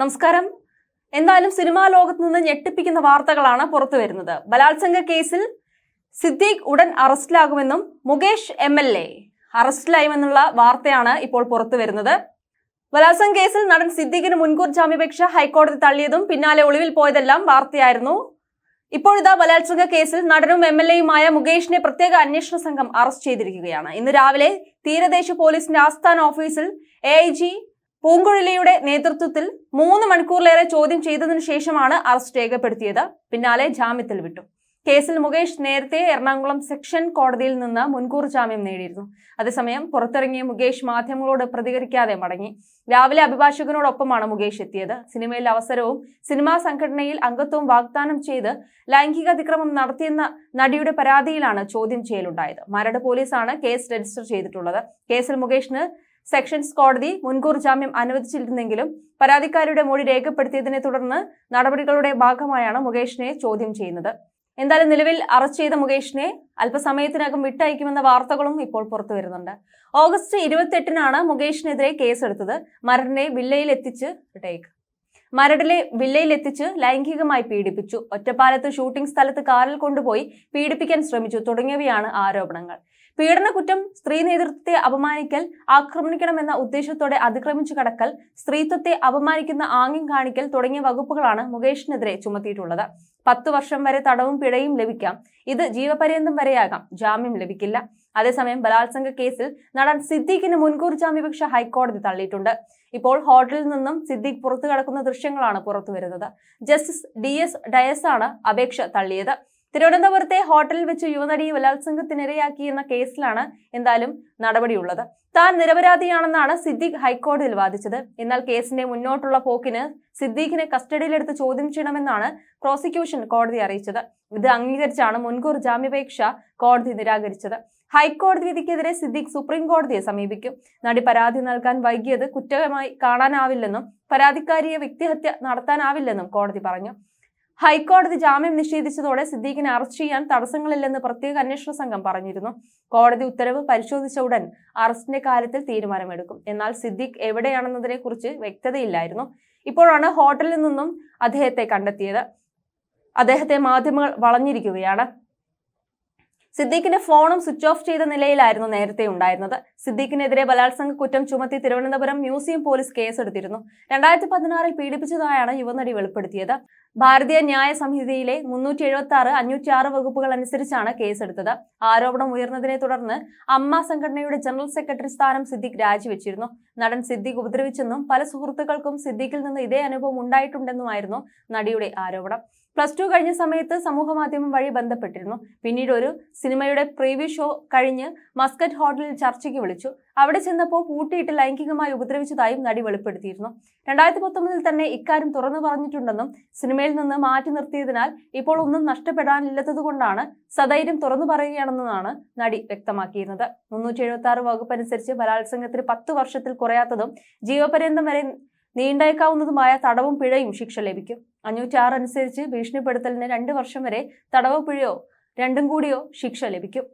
നമസ്കാരം. എന്തായാലും സിനിമാ ലോകത്ത് നിന്ന് ഞെട്ടിപ്പിക്കുന്ന വാർത്തകളാണ് പുറത്തു വരുന്നത്. ബലാത്സംഗ കേസിൽ സിദ്ദീഖ് ഉടൻ അറസ്റ്റിലാകുമെന്നും മുകേഷ് എം എൽ എ അറസ്റ്റിലായുമെന്നുള്ള വാർത്തയാണ് ഇപ്പോൾ പുറത്തു വരുന്നത്. ബലാത്സംഗ കേസിൽ നടൻ സിദ്ദീഖിന് മുൻകൂർ ജാമ്യാപേക്ഷ ഹൈക്കോടതി തള്ളിയതും പിന്നാലെ ഒളിവിൽ പോയതെല്ലാം വാർത്തയായിരുന്നു. ഇപ്പോഴിതാ ബലാത്സംഗ കേസിൽ നടനും എം എൽ എയുമായ മുകേഷിനെ പ്രത്യേക അന്വേഷണ സംഘം അറസ്റ്റ് ചെയ്തിരിക്കുകയാണ്. ഇന്ന് രാവിലെ തീരദേശ പോലീസിന്റെ ആസ്ഥാന ഓഫീസിൽ എ ഐ ജി പൂങ്കുഴലിയുടെ നേതൃത്വത്തിൽ മൂന്ന് മണിക്കൂറിലേറെ ചോദ്യം ചെയ്തതിനു ശേഷമാണ് അറസ്റ്റ് രേഖപ്പെടുത്തിയത്. പിന്നാലെ ജാമ്യത്തിൽ വിട്ടു. കേസിൽ മുകേഷ് നേരത്തെ എറണാകുളം സെക്ഷൻ കോടതിയിൽ നിന്ന് മുൻകൂർ ജാമ്യം നേടിയിരുന്നു. അതേസമയം പുറത്തിറങ്ങിയ മുകേഷ് മാധ്യമങ്ങളോട് പ്രതികരിക്കാതെ മടങ്ങി. രാവിലെ അഭിഭാഷകനോടൊപ്പമാണ് മുകേഷ് എത്തിയത്. സിനിമയിൽ അവസരവും സിനിമാ സംഘടനയിൽ അംഗത്വവും വാഗ്ദാനം ചെയ്ത് ലൈംഗിക അതിക്രമം നടത്തിയെന്ന നടിയുടെ പരാതിയിലാണ് ചോദ്യം ചെയ്യലുണ്ടായത്. മരട് പോലീസാണ് കേസ് രജിസ്റ്റർ ചെയ്തിട്ടുള്ളത്. കേസിൽ മുകേഷിന് സെഷൻസ് കോടതി മുൻകൂർ ജാമ്യം അനുവദിച്ചിരുന്നെങ്കിലും പരാതിക്കാരുടെ മൊഴി രേഖപ്പെടുത്തിയതിനെ തുടർന്ന് നടപടികളുടെ ഭാഗമായാണ് മുകേഷിനെ ചോദ്യം ചെയ്യുന്നത്. എന്തായാലും നിലവിൽ അറസ്റ്റ് ചെയ്ത മുകേഷിനെ അല്പസമയത്തിനകം വിട്ടയക്കുമെന്ന വാർത്തകളും ഇപ്പോൾ പുറത്തു വരുന്നുണ്ട്. ഓഗസ്റ്റ് ഇരുപത്തെട്ടിനാണ് മുകേഷിനെതിരെ കേസെടുത്തത്. മരണനെ വില്ലയിൽ എത്തിച്ച് ടേക്ക് മരടിലെ വില്ലയിൽ എത്തിച്ച് ലൈംഗികമായി പീഡിപ്പിച്ചു. ഒറ്റപ്പാലത്ത് ഷൂട്ടിംഗ് സ്ഥലത്ത് കാറിൽ കൊണ്ടുപോയി പീഡിപ്പിക്കാൻ ശ്രമിച്ചു. തുടങ്ങിയവയാണ് ആരോപണങ്ങൾ. പീഡന കുറ്റം സ്ത്രീ നേതൃത്വത്തെ അപമാനിക്കൽ ആക്രമിക്കണമെന്ന ഉദ്ദേശത്തോടെ അതിക്രമിച്ചു കടക്കൽ സ്ത്രീത്വത്തെ അപമാനിക്കുന്ന ആംഗ്യം കാണിക്കൽ തുടങ്ങിയ വകുപ്പുകളാണ് മുകേഷിനെതിരെ ചുമത്തിയിട്ടുള്ളത്. പത്തു വർഷം വരെ തടവും പിഴയും ലഭിക്കാം. ഇത് ജീവപര്യന്തം വരെയാകാം. ജാമ്യം ലഭിക്കില്ല. അതേസമയം ബലാത്സംഗ കേസിൽ നടൻ സിദ്ദീഖിന് മുൻകൂർ ജാമ്യപേക്ഷ ഹൈക്കോടതി തള്ളിയിട്ടുണ്ട്. ഇപ്പോൾ ഹോട്ടലിൽ നിന്നും സിദ്ദീഖ് പുറത്തു കടക്കുന്ന ദൃശ്യങ്ങളാണ് പുറത്തുവരുന്നത്. ജസ്റ്റിസ് ഡി എസ് ഡയസ് ആണ് അപേക്ഷ തള്ളിയത്. തിരുവനന്തപുരത്തെ ഹോട്ടലിൽ വെച്ച് യുവനടി ബലാത്സംഗത്തിനിരയാക്കി എന്ന കേസിലാണ് എന്തായാലും നടപടിയുള്ളത്. താൻ നിരപരാധിയാണെന്നാണ് സിദ്ദീഖ് ഹൈക്കോടതിയിൽ വാദിച്ചത്. എന്നാൽ കേസിന്റെ മുന്നോട്ടുള്ള പോക്കിന് സിദ്ദീഖിനെ കസ്റ്റഡിയിലെടുത്ത് ചോദ്യം ചെയ്യണമെന്നാണ് പ്രോസിക്യൂഷൻ കോടതി അറിയിച്ചത്. ഇത് അംഗീകരിച്ചാണ് മുൻകൂർ ജാമ്യപേക്ഷ കോടതി നിരാകരിച്ചത്. ഹൈക്കോടതി വിധിക്കെതിരെ സിദ്ദീഖ് സുപ്രീം കോടതിയെ സമീപിക്കും. നടി പരാതി നൽകാൻ വൈകിയത് കുറ്റകരമായി കാണാനാവില്ലെന്നും പരാതിക്കാരിയെ വ്യക്തിഹത്യ നടത്താനാവില്ലെന്നും കോടതി പറഞ്ഞു. ഹൈക്കോടതി ജാമ്യം നിഷേധിച്ചതോടെ സിദ്ദീഖിനെ അറസ്റ്റ് ചെയ്യാൻ തടസ്സങ്ങളില്ലെന്ന് പ്രത്യേക അന്വേഷണ സംഘം പറഞ്ഞിരുന്നു. കോടതി ഉത്തരവ് പരിശോധിച്ച ഉടൻ അറസ്റ്റിന്റെ കാര്യത്തിൽ തീരുമാനമെടുക്കും. എന്നാൽ സിദ്ദീഖ് എവിടെയാണെന്നതിനെ കുറിച്ച് വ്യക്തതയില്ലായിരുന്നു. ഇപ്പോഴാണ് ഹോട്ടലിൽ നിന്നും അദ്ദേഹത്തെ കണ്ടെത്തിയത്. അദ്ദേഹത്തെ മാധ്യമങ്ങൾ വളഞ്ഞിരിക്കുകയാണ്. സിദ്ദീഖിന്റെ ഫോണും സ്വിച്ച് ഓഫ് ചെയ്ത നിലയിലായിരുന്നു നേരത്തെ ഉണ്ടായിരുന്നത്. സിദ്ദീഖിനെതിരെ ബലാത്സംഗ കുറ്റം ചുമത്തി തിരുവനന്തപുരം മ്യൂസിയം പോലീസ് കേസെടുത്തിരുന്നു. രണ്ടായിരത്തി പതിനാറിൽ പീഡിപ്പിച്ചതായാണ് യുവനടി വെളിപ്പെടുത്തിയത്. ഭാരതീയ ന്യായ സംഹിതയിലെ മുന്നൂറ്റി എഴുപത്തി ആറ് അഞ്ഞൂറ്റി ആറ് വകുപ്പുകൾ അനുസരിച്ചാണ് കേസെടുത്തത്. ആരോപണം ഉയർന്നതിനെ തുടർന്ന് അമ്മ സംഘടനയുടെ ജനറൽ സെക്രട്ടറി സ്ഥാനം സിദ്ദീഖ് രാജിവെച്ചിരുന്നു. നടൻ സിദ്ദീഖ് ഉപദ്രവിച്ചെന്നും പല സുഹൃത്തുക്കൾക്കും സിദ്ദീഖിൽ നിന്ന് ഇതേ അനുഭവം ഉണ്ടായിട്ടുണ്ടെന്നുമായിരുന്നു നടിയുടെ ആരോപണം. പ്ലസ് ടു കഴിഞ്ഞ സമയത്ത് സമൂഹമാധ്യമം വഴി ബന്ധപ്പെട്ടിരുന്നു. പിന്നീട് ഒരു സിനിമയുടെ പ്രീവ്യൂ ഷോ കഴിഞ്ഞ് മസ്കറ്റ് ഹോട്ടലിൽ ചർച്ചയ്ക്ക് വിളിച്ചു. അവിടെ ചെന്നപ്പോൾ പൂട്ടിയിട്ട് ലൈംഗികമായി ഉപദ്രവിച്ചതായും നടി വെളിപ്പെടുത്തിയിരുന്നു. രണ്ടായിരത്തി പത്തൊമ്പതിൽ തന്നെ ഇക്കാര്യം തുറന്നു പറഞ്ഞിട്ടുണ്ടെന്നും സിനിമയിൽ നിന്ന് മാറ്റി നിർത്തിയതിനാൽ ഇപ്പോൾ ഒന്നും നഷ്ടപ്പെടാനില്ലാത്തതുകൊണ്ടാണ് സധൈര്യം തുറന്നു പറയുകയാണെന്നാണ് നടി വ്യക്തമാക്കിയിരുന്നത്. മുന്നൂറ്റി എഴുപത്തി ആറ് വകുപ്പ് അനുസരിച്ച് ബലാത്സംഗത്തിന് പത്ത് വർഷത്തിൽ കുറയാത്തതും ജീവപര്യന്തം വരെ നീണ്ടേക്കാവുന്നതുമായ തടവും പിഴയും ശിക്ഷ ലഭിക്കും. അഞ്ഞൂറ്റി ആറ് അനുസരിച്ച് ഭീഷണിപ്പെടുത്തലിന് രണ്ട് വർഷം വരെ തടവ് പിഴയോ രണ്ടും കൂടിയോ ശിക്ഷ ലഭിക്കും.